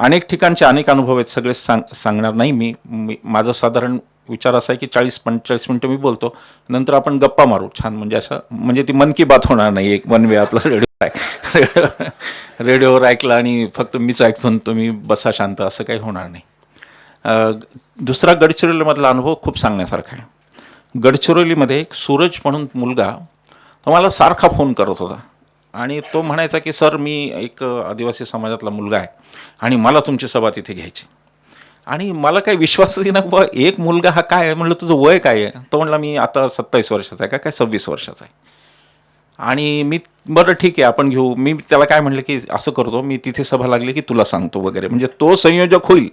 अनेक ठिकाणचे अनेक अनुभव आहेत सगळे सांग सांगणार नाही. मी मी माझा साधारण विचार असा आहे की चाळीस पंचेचाळीस मिनटं मी बोलतो. नंतर आपण गप्पा मारू. छान म्हणजे असं म्हणजे ती मन की बात होणार नाही. एक वन वे आपला रेडिओ ऐक रेडिओवर ऐकला आणि फक्त मीच ऐकतो आणि तुम्ही बसा शांत. असं काही होणार नाही. दुसरा गडचिरोलीमधला अनुभव खूप सांगण्यासारखा आहे. गडचिरोलीमध्ये एक सूरज म्हणून मुलगा तो मला सारखा फोन करत होता. आणि तो म्हणायचा की सर मी एक आदिवासी समाजातला मुलगा आहे आणि मला तुमची सभा तिथे घ्यायची. आणि मला काही विश्वासच ना बुवा एक मुलगा हा काय आहे? म्हणलं तुझं वय काय आहे? तो म्हणला मी आता सत्तावीस वर्षाचा आहे का? काय सव्वीस वर्षाचा आहे. आणि मी बरं ठीक आहे आपण घेऊ. मी त्याला काय म्हणलं की असं करतो मी तिथे सभा लागली की तुला सांगतो वगैरे. म्हणजे तो संयोजक होईल.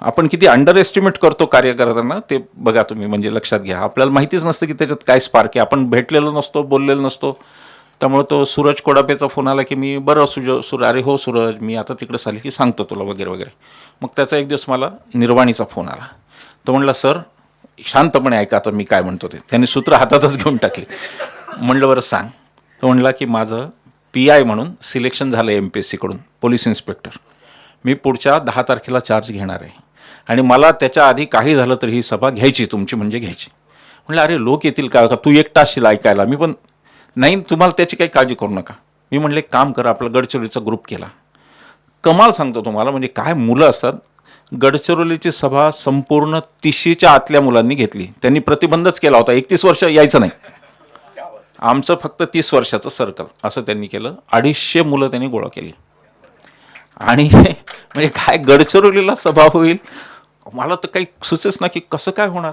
आपण किती अंडर एस्टिमेट करतो कार्य करताना ते बघा तुम्ही म्हणजे लक्षात घ्या. आपल्याला माहितीच नसतं की त्याच्यात काय स्पार्क आहे. आपण भेटलेलो नसतो बोललेलो नसतो. त्यामुळे तो सूरज कोडापेचा फोन आला की मी बरं सुज सुर अरे हो सूरज मी आता तिकडे साली की सांगतो तुला वगैरे वगैरे. मग त्याचा एक दिवस मला निर्वाणीचा फोन आला. तो म्हणला सर शांतपणे ऐका आता मी काय म्हणतो ते. त्याने सूत्र हातातच घेऊन टाकले. म्हणलं बरं सांग. तो म्हणला की माझं पी आय म्हणून सिलेक्शन झालं एम पी एस सीकडून पोलीस इन्स्पेक्टर. मी पुढच्या दहा तारखेला चार्ज घेणार आहे. आणि मला त्याच्या आधी काही झालं तर ही सभा घ्यायची तुमची म्हणजे घ्यायची. म्हणलं अरे लोक येतील का? का तू एकटा असशील ऐकायला. मी पण नाही तुम्हाला त्याची काही काळजी करू नका. मी म्हणले एक काम करा आपला गडचिरोलीचा ग्रुप केला. कमाल सांगतो तुम्हाला म्हणजे काय मुलं असतात गडचिरोलीची सभा संपूर्ण तिशीच्या आतल्या मुलांनी घेतली. त्यांनी प्रतिबंधच केला होता. एकतीस वर्ष यायचं नाही. आमचं फक्त तीस वर्षाचं सर्कल असं त्यांनी केलं. अडीचशे मुलं त्यांनी गोळा केली. आणि म्हणजे काय गडचिरोलीला सभा होईल? मला तर काही सुचेच ना की कसं काय होणार?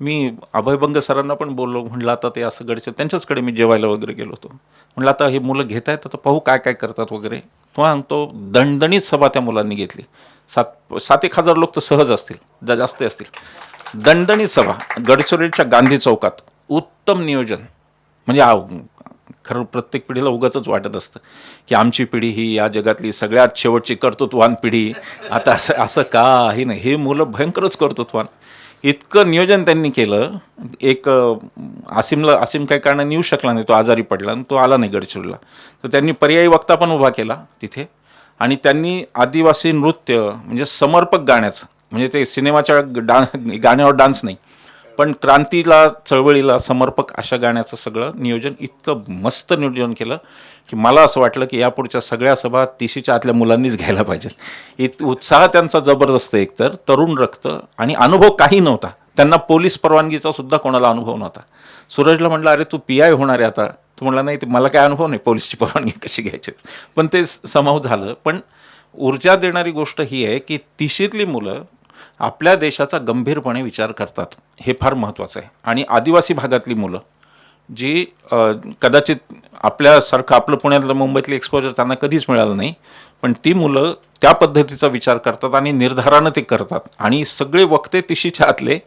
मी अभयभंग सरांना पण बोललो म्हटलं आता ते असं गडचिर त्यांच्याचकडे मी जेवायला वगैरे गेलो होतो. म्हटलं आता हे मुलं घेत आहेत आता पाहू काय काय करतात वगैरे. तो सांगतो दणदणीत सभा त्या मुलांनी घेतली. सात सात एक हजार लोक तर सहज असतील जा जास्त असतील. दणदणीत सभा गडचिरोलीच्या गांधी चौकात उत्तम नियोजन. म्हणजे आ- खरं प्रत्येक पिढीला उगाच वाटत असतं की आमची पिढी ही या जगातली सगळ्यात शेवटची कर्तृत्वान पिढी आता असं असं काही नाही. हे मुलं भयंकरच कर्तृत्वान इतकं नियोजन त्यांनी केलं. एक आसिमला आसिम काही कारणाने येऊ शकला नाही तो आजारी पडला आणि तो आला नाही गडचिरोलीला. तर त्यांनी पर्यायी वक्ता पण उभा केला तिथे. आणि त्यांनी आदिवासी नृत्य म्हणजे समर्पक गाण्याचं म्हणजे ते सिनेमाच्या डा गाण्यावर डान्स नाही पण क्रांतीला चळवळीला समर्पक अशा गाण्याचं सगळं नियोजन इतकं मस्त नियोजन केलं. की मला असं वाटलं की यापुढच्या सगळ्या सभा तिशीच्या आतल्या मुलांनीच घ्यायला पाहिजेत. इत उत्साह त्यांचा जबरदस्त एकतर तरुण रक्त आणि अनुभव काही नव्हता. त्यांना पोलीस परवानगीचा सुद्धा कोणाला अनुभव नव्हता. सूरजला म्हटलं अरे तू पी आय होणार आहे आता. तू म्हणला नाही ते मला काय अनुभव नाही पोलीसची परवानगी कशी घ्यायची? पण ते समाव झालं. पण ऊर्जा देणारी गोष्ट ही आहे की तिशीतली मुलं आपल्या देशाचा गंभीरपणे विचार करतात. हे फार महत्त्वाचं आहे. आणि आदिवासी भागातली मुलं जी कदाचित आपल्यासारखं आपलं पुण्यातलं मुंबईतलं एक्सपोजर त्यांना कधीच मिळालं नाही. पण ती मुलं त्या पद्धतीचा विचार करतात आणि निर्धारानं ते करतात. आणि सगळे वक्ते तिशीच्या आतले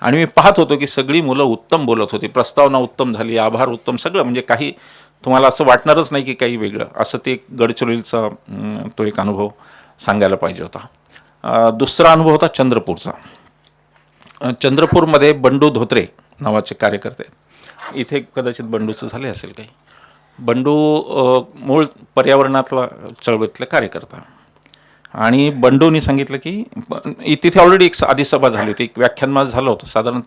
आणि मी पाहत होतो की सगळी मुलं उत्तम बोलत होती. प्रस्तावना उत्तम झाली आभार उत्तम सगळं. म्हणजे काही तुम्हाला असं वाटणारच नाही की काही वेगळं. असं ते गडचिरोलीचा तो एक अनुभव सांगायला पाहिजे होता. दुसरा अनुभव होता चंद्रपूरचा. चंद्रपूरमध्ये बंडू धोत्रे नावाचे कार्यकर्ते इथे कदाचित बंडूचं झाले असेल काही. बंडू मूळ पर्यावरणातला चळवळीतला कार्यकर्ता. आणि बंडूनी सांगितलं की तिथे ऑलरेडी एक स- आधी सभा झाली होती. एक व्याख्यान माझं झालं होतं. साधारण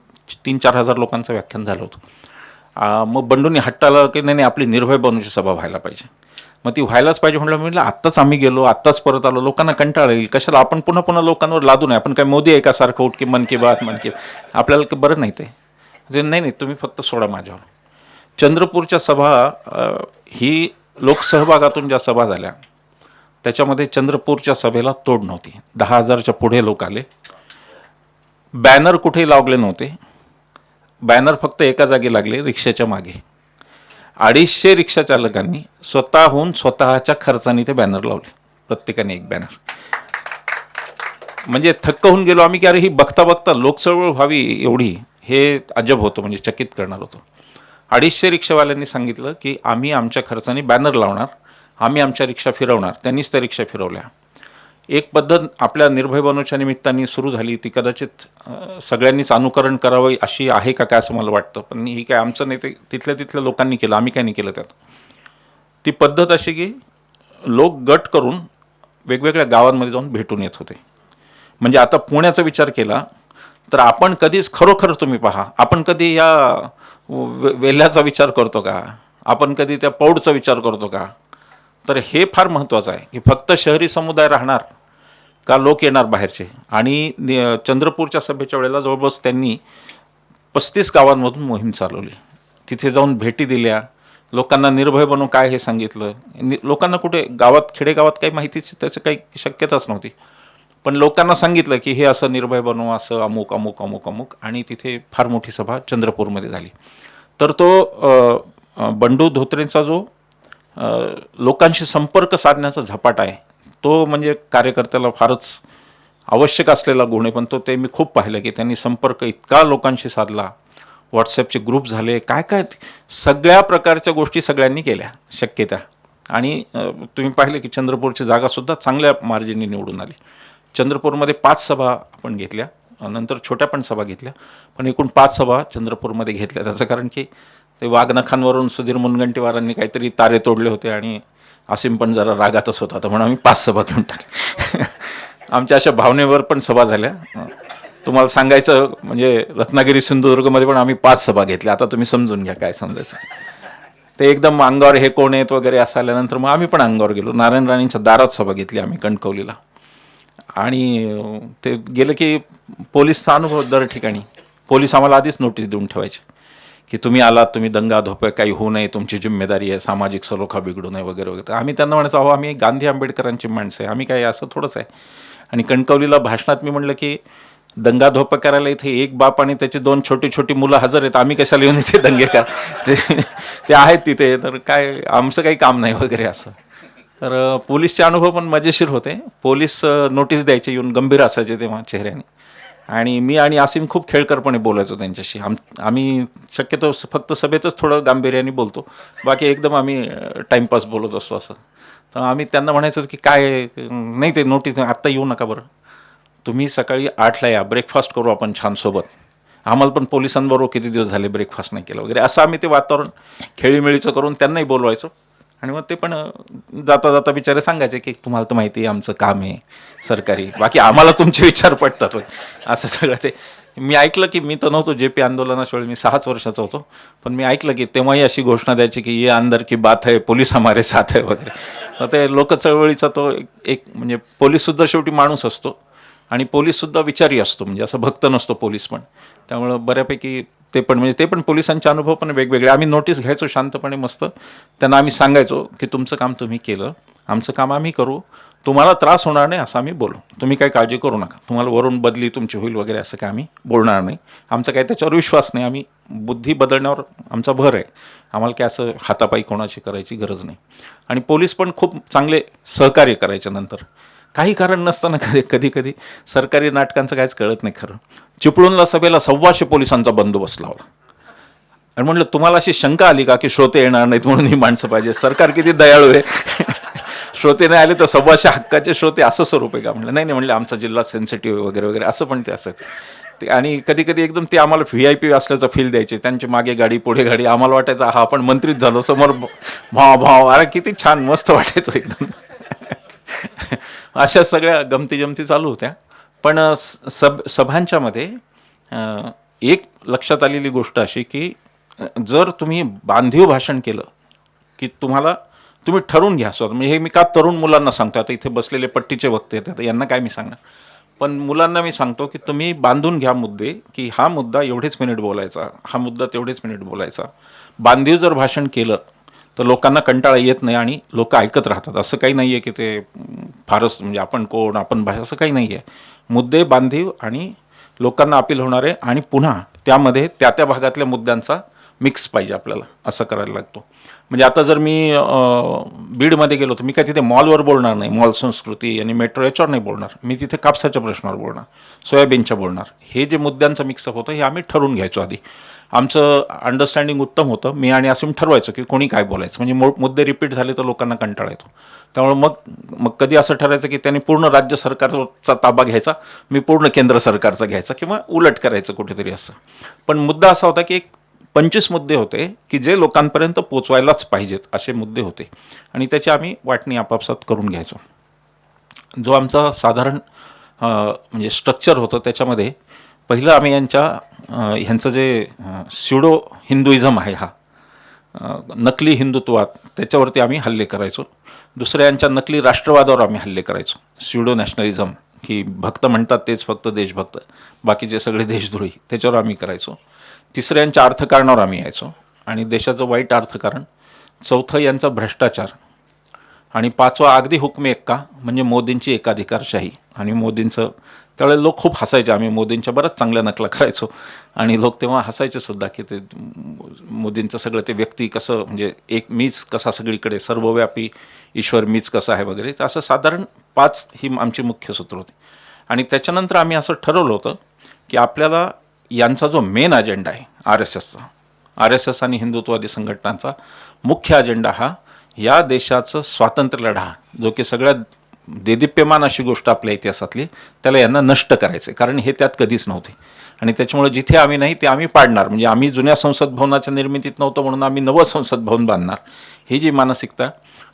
तीन चार हजार लोकांचं व्याख्यान झालं होतं. मग बंडूनी हट्टाला आलं की नाही नाही आपली निर्भय बनूची सभा व्हायला पाहिजे. मग ती व्हायलाच पाहिजे म्हटलं म्हटलं आत्ताच आम्ही गेलो आत्ताच परत आलो. लोकांना कंटाळा येईल. कशाला? आपण पुन्हा पुन्हा लोकांवर लादू नये. आपण काय मोदी आहे का सारखं? उठ की मन की बात मन की आपल्याला बरं नाही ते नाही नाही तुम्ही फक्त सोडा माझ्यावर. चंद्रपूरच्या सभा ही लोकसहभागातून ज्या सभा झाल्या त्याच्यामध्ये चंद्रपूरच्या सभेला तोड नव्हती. दहा हजारच्या पुढे लोक आले. बॅनर कुठेही लावले नव्हते. बॅनर फक्त एका जागी लागले रिक्षाच्या मागे. अडीचशे रिक्षा चालकांनी स्वतःहून स्वतःच्या खर्चाने ते बॅनर लावले. प्रत्येकाने एक बॅनर. म्हणजे थक्क होऊन गेलो आम्ही की अरे ही बघता बघता लोकचळवळ व्हावी एवढी हे अजब होतं म्हणजे चकित करणार होतो. अडीचशे रिक्षावाल्यांनी सांगितलं की आम्ही आमच्या खर्चाने बॅनर लावणार आम्ही आमच्या रिक्षा फिरवणार त्यांनीच त्या रिक्षा फिरवल्या. एक पद्धत आपल्या निर्भय बनवच्या निमित्ताने सुरू झाली ती कदाचित सगळ्यांनीच अनुकरण करावं अशी आहे का काय असं मला वाटतं. पण ही काय आमचं नाही ते तिथल्या तिथल्या लोकांनी केलं आम्ही काय नाही केलं त्यात. ती पद्धत अशी की लोक गट करून वेगवेगळ्या गावांमध्ये जाऊन भेटून येत होते. म्हणजे आता पुण्याचा विचार केला तर आपण कधीच खरोखर तुम्ही पहा. आपण कधी या वे- वेल्ह्याचा विचार करतो का? आपण कधी त्या पौडचा विचार करतो का? तर हे फार महत्त्वाचं आहे की फक्त शहरी समुदाय राहणार का लोक येणार बाहेरचे? आणि चंद्रपूरच्या सभेच्या वेळेला जवळपास त्यांनी पस्तीस गावांमधून मोहीम चालवली. तिथे जाऊन भेटी दिल्या. लोकांना निर्भय बनवून काय हे सांगितलं? नि- लोकांना कुठे गावात खेडेगावात काही माहितीची त्याची काही शक्यताच नव्हती. पण लोकांना सांगितलं की हे असं निर्भय बनव असं अमुक अमुक अमुक अमुक आणि तिथे फार मोठी सभा चंद्रपूरमध्ये झाली. तर तो बंडू धोत्रेंचा जो लोकांशी संपर्क साधण्याचा झपाटा आहे तो म्हणजे कार्यकर्त्याला फारच आवश्यक असलेला गुण आहे. पण तो ते मी खूप पाहिलं की त्यांनी संपर्क इतका लोकांशी साधला. व्हॉट्सॲपचे ग्रुप झाले काय काय सगळ्या प्रकारच्या गोष्टी सगळ्यांनी केल्या शक्य त्या आणि तुम्ही पाहिले की चंद्रपूरची जागासुद्धा चांगल्या मार्जिनने निवडून आली. चंद्रपूरमध्ये पाच सभा आपण घेतल्या. नंतर छोट्या पण सभा घेतल्या. पण एकूण पाच सभा चंद्रपूरमध्ये घेतल्या. त्याचं कारण की ते वाघनखांवरून सुधीर मुनगंटीवारांनी काहीतरी तारे तोडले होते आणि आसिम पण जरा रागातच होता. तर म्हणून आम्ही पाच सभा घेऊन टाकल्या. आमच्या अशा भावनेवर पण सभा झाल्या. तुम्हाला सांगायचं म्हणजे रत्नागिरी सिंधुदुर्गमध्ये पण आम्ही पाच सभा घेतल्या. आता तुम्ही समजून घ्या काय समजायचं. ते एकदम अंगावर हे कोण आहेत वगैरे असं आल्यानंतर मग आम्ही पण अंगावर गेलो. नारायण राणेंच्या दारात सभा घेतली आम्ही कणकवलीला. आणि ते गेलं की पोलीस अनुभव दर ठिकाणी. पोलीस आम्हाला आधीच नोटीस देऊन ठेवायचे की तुम्ही आलात तुम्ही दंगा धोपे काही होऊ नये तुमची जिम्मेदारी आहे सामाजिक सलोखा बिघडू नये वगैरे वगैरे. आम्ही त्यांना म्हणायचो अहो आम्ही गांधी आंबेडकरांची माणसं आहे आम्ही काय असं थोडंच आहे. आणि कणकवलीला भाषणात मी म्हणलं की दंगा धोपा करायला इथे एक बाप आणि त्याची दोन छोटी छोटी मुलं हजर आहेत आम्ही कशाला येऊन इथे दंगे का ते ते आहेत तिथे तर काय आमचं काही काम नाही वगैरे असं. तर पोलीसचे अनुभव पण मजेशीर होते. पोलीस नोटीस द्यायचे येऊन गंभीर असायचे तेव्हा चेहऱ्याने. आणि मी आणि आसिम खूप खेळकरपणे बोलायचो त्यांच्याशी. आम आम्ही शक्यतो स- फक्त सभेतच थोडं गांभीर्याने बोलतो. बाकी एकदम आम्ही टाईमपास बोलत असतो असं. तर आम्ही त्यांना म्हणायचो की काय नाही ते नोटीस आत्ता येऊ नका बरं. तुम्ही सकाळी आठला या ब्रेकफास्ट करू आपण छान सोबत. आम्हाला पण पोलिसांबरोबर किती दिवस झाले ब्रेकफास्ट नाही केलं वगैरे. असं आम्ही ते वातावरण खेळीमेळीचं करून त्यांनाही बोलवायचो. आणि मग ते पण जाता जाता बिचारे सांगायचे की तुम्हाला तर माहिती आहे आमचं काम आहे सरकारी बाकी आम्हाला तुमचे विचार पडतात होय. असं सगळं ते. मी ऐकलं की मी तर नव्हतो जे पी आंदोलनाच्या मी सहाच वर्षाचा होतो. पण मी ऐकलं की तेव्हाही अशी घोषणा द्यायची की ये अंदर की बात आहे पोलीस हमारे साथ आहे वगैरे. तर ते लोक चळवळीचा तो एक- एक म्हणजे पोलीससुद्धा शेवटी माणूस असतो. आणि पोलीससुद्धा विचारी असतो म्हणजे असं भक्त नसतो पोलीस पण. त्यामुळं बऱ्यापैकी ते पण म्हणजे ते पण पोलिसांचे अनुभव पण वेगवेगळे. आम्ही नोटीस घ्यायचो शांतपणे मस्त. त्यांना आम्ही सांगायचो की तुमचं काम तुम्ही केलं आमचं काम आम्ही करू. तुम्हाला त्रास होणार नाही असं आम्ही बोलू. तुम्ही काही काळजी करू नका. तुम्हाला वरून बदली तुमची होईल वगैरे असं काय आम्ही बोलणार नाही. आमचा काही त्याच्यावर विश्वास नाही. आम्ही बुद्धी बदलण्यावर आमचा भर आहे. आम्हाला काय असं हातापायी कोणाची करायची गरज नाही. आणि पोलीस पण खूप चांगले सहकार्य करायच्या नंतर. काही कारण नसताना कधी कधी कधी सरकारी नाटकांचं काहीच कळत नाही खरं. चिपळूणला सभेला सव्वाशे पोलिसांचा बंदोबस्त लावला. आणि म्हटलं तुम्हाला अशी शंका आली का की श्रोते येणार नाहीत म्हणून ही माणसं पाहिजे? सरकार किती दयाळू आहे. श्रोते नाही आले तर सव्वाशे हक्काचे श्रोते असं स्वरूप आहे का? म्हटलं नाही नाही म्हणलं आमचा जिल्हा सेन्सिटिव्ह वगैरे वगैरे असं पण ते असायचं. ते आणि कधी कधी एकदम ते आम्हाला व्ही आय पी असल्याचं फील द्यायचे. त्यांची मागे गाडी पुढे गाडी आम्हाला वाटायचं हा आपण मंत्रीच झालो समोर भाव भाव. अरे किती छान मस्त वाटायचं एकदम. अशा सगळ्या गमती जमती चालू होत्या. पण स- सब सभांच्यामध्ये एक लक्षात आलेली गोष्ट अशी की जर तुम्ही बांधीव भाषण केलं की तुम्हाला तुम्ही ठरवून घ्या स्वतः. म्हणजे हे मी का तरुण मुलांना सांगतो आता इथे बसलेले पट्टीचे वक्ते आहेत आता यांना काय मी सांगणार? पण मुलांना मी सांगतो की तुम्ही बांधून घ्या मुद्दे की हा मुद्दा एवढेच मिनिट बोलायचा हा मुद्दा तेवढेच मिनिट बोलायचा. बांधीव जर भाषण केलं तर लोकांना कंटाळा येत नाही आणि लोक ऐकत राहतात. असं काही नाही आहे की ते फारच म्हणजे आपण कोण आपण भाषा असं काही नाही आहे मुद्दे बांधीव आणि लोकांना अपील होणारे आणि पुन्हा त्यामध्ये त्या त्या भागातल्या मुद्द्यांचा मिक्स पाहिजे आपल्याला असं करायला लागतो. म्हणजे आता जर मी बीडमध्ये गेलो तर मी काय तिथे मॉलवर बोलणार नाही. मॉल संस्कृती आणि मेट्रो याच्यावर नाही बोलणार. मी तिथे कापसाच्या प्रश्नावर बोलणार सोयाबीनच्या बोलणार. हे जे मुद्द्यांचं मिक्सअप होतं हे आम्ही ठरवून घ्यायचो आधी. आमचं अंडरस्टँडिंग उत्तम होतं. मी आणि असं ठरवायचो की कोणी काय बोलायचं. म्हणजे मुद्दे रिपीट झाले तर लोकांना कंटाळा येतो. त्यामुळे मग मग कधी असं ठरायचं की त्यांनी पूर्ण राज्य सरकारचा ताबा घ्यायचा मी पूर्ण केंद्र सरकारचा घ्यायचा किंवा उलट करायचं कुठेतरी असं. पण मुद्दा असा होता की एक पंचवीस मुद्दे होते की जे लोकांपर्यंत पोचवायलाच पाहिजेत असे मुद्दे होते. आणि त्याची आम्ही वाटणी आपापसात करून घ्यायचो. जो आमचा साधारण म्हणजे स्ट्रक्चर होतं त्याच्यामध्ये पहिलं आम्ही यांच्या ह्यांचं जे स्युडो हिंदुइझम आहे हा नकली हिंदुत्वात त्याच्यावरती आम्ही हल्ले करायचो. दुसऱ्या यांच्या नकली राष्ट्रवादावर आम्ही हल्ले करायचो. स्युडो नॅशनलिझम की भक्त म्हणतात तेच फक्त देशभक्त बाकीचे सगळे देशद्रोही त्याच्यावर आम्ही करायचो. तिसऱ्यांच्या अर्थकारणावर आम्ही यायचो. आणि देशाचं वाईट अर्थकारण चौथं यांचा भ्रष्टाचार आणि पाचवा अगदी हुकमे एक्का म्हणजे मोदींची एकाधिकारशाही आणि मोदींचं त्यावेळेला लोक खूप हसायचे. आम्ही मोदींच्या बऱ्याच चांगल्या नकला करायचो. आणि लोक तेव्हा हसायचे सुद्धा की ते मोदींचं सगळं ते व्यक्ती कसं म्हणजे एक मीच कसा सगळीकडे सर्वव्यापी ईश्वर मीच कसा आहे वगैरे. तर असं साधारण पाच ही आमची मुख्य सूत्र होती. आणि त्याच्यानंतर आम्ही असं ठरवलं होतं की आपल्याला यांचा जो मेन अजेंडा आहे आर एस एसचा आर एस एस आणि हिंदुत्ववादी संघटनांचा मुख्य अजेंडा हा या देशाचं स्वातंत्र्य लढा जो की सगळ्यात देदीप्यमान अशी गोष्ट आपल्या इतिहासातली त्याला यांना नष्ट करायचं कारण हे त्यात कधीच नव्हते. आणि त्याच्यामुळे जिथे आम्ही नाही ते आम्ही पाडणार. म्हणजे आम्ही जुन्या संसद भवनाच्या निर्मितीत नव्हतो म्हणून आम्ही नवं संसद भवन बांधणार. ही जी मानसिकता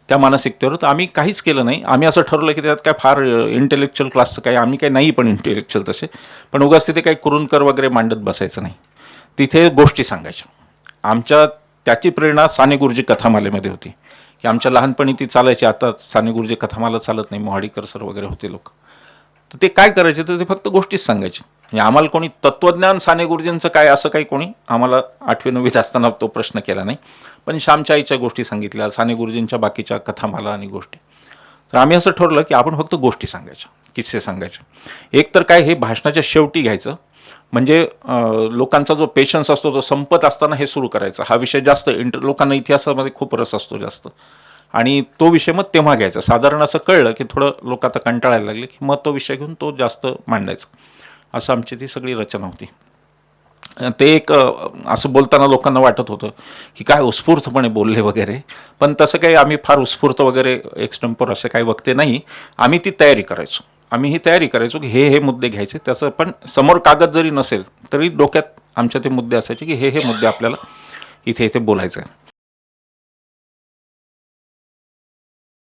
त्या मानसिकतेवर तर आम्ही काहीच केलं नाही. आम्ही असं ठरवलं की त्यात काय फार इंटेलेक्च्युअल क्लासचं काही आम्ही काही नाही पण इंटेलेक्च्युअल तसे. पण उगाच तिथे काही कुरुणकर वगैरे मांडत बसायचं नाही. तिथे गोष्टी सांगायच्या. आमच्या त्याची प्रेरणा साने गुरुजी कथामालेमध्ये होती. की आमच्या लहानपणी ती चालायची. आता साने गुरुजी कथामाला चालत नाही मोहाडीकर सर वगैरे होते लोक. तर ते काय करायचे? तर ते फक्त गोष्टीच सांगायचे. म्हणजे आम्हाला कोणी तत्त्वज्ञान साने गुरुजींचं काय असं काही कोणी आम्हाला आठवी नववीत असताना तो प्रश्न केला नाही. पण श्यामच्या आईच्या गोष्टी सांगितल्या साने गुरुजींच्या बाकीच्या कथामाला आणि गोष्टी. तर आम्ही असं ठरवलं की आपण फक्त गोष्टी सांगायच्या किस्से सांगायचे. एक तर काय हे भाषणाच्या शेवटी घ्यायचं. म्हणजे लोकांचा जो पेशन्स असतो तो संपत असताना हे सुरू करायचा. हा विषय जास्त इंटर लोकांना इतिहासामध्ये खूप रस असतो जास्त. आणि तो विषय मग तेव्हा घ्यायचा. साधारण असं कळलं की थोडं लोक आता कंटाळायला लागले की मग तो विषय घेऊन तो जास्त मांडायचा. असं आमची ती सगळी रचना होती. ते एक असं बोलताना लोकांना वाटत होतं की काय उत्स्फूर्तपणे बोलले वगैरे. पण तसं काही आम्ही फार उत्स्फूर्त वगैरे एक्स्टम्पर असे काही वक्ते नाही. आम्ही ती तयारी करायचो. आम्ही ही तयारी करायचो की हे हे मुद्दे घ्यायचे. त्याचं पण समोर कागद जरी नसेल तरी डोक्यात आमच्या ते मुद्दे असायचे की हे हे मुद्दे आपल्याला इथे इथे बोलायचं आहे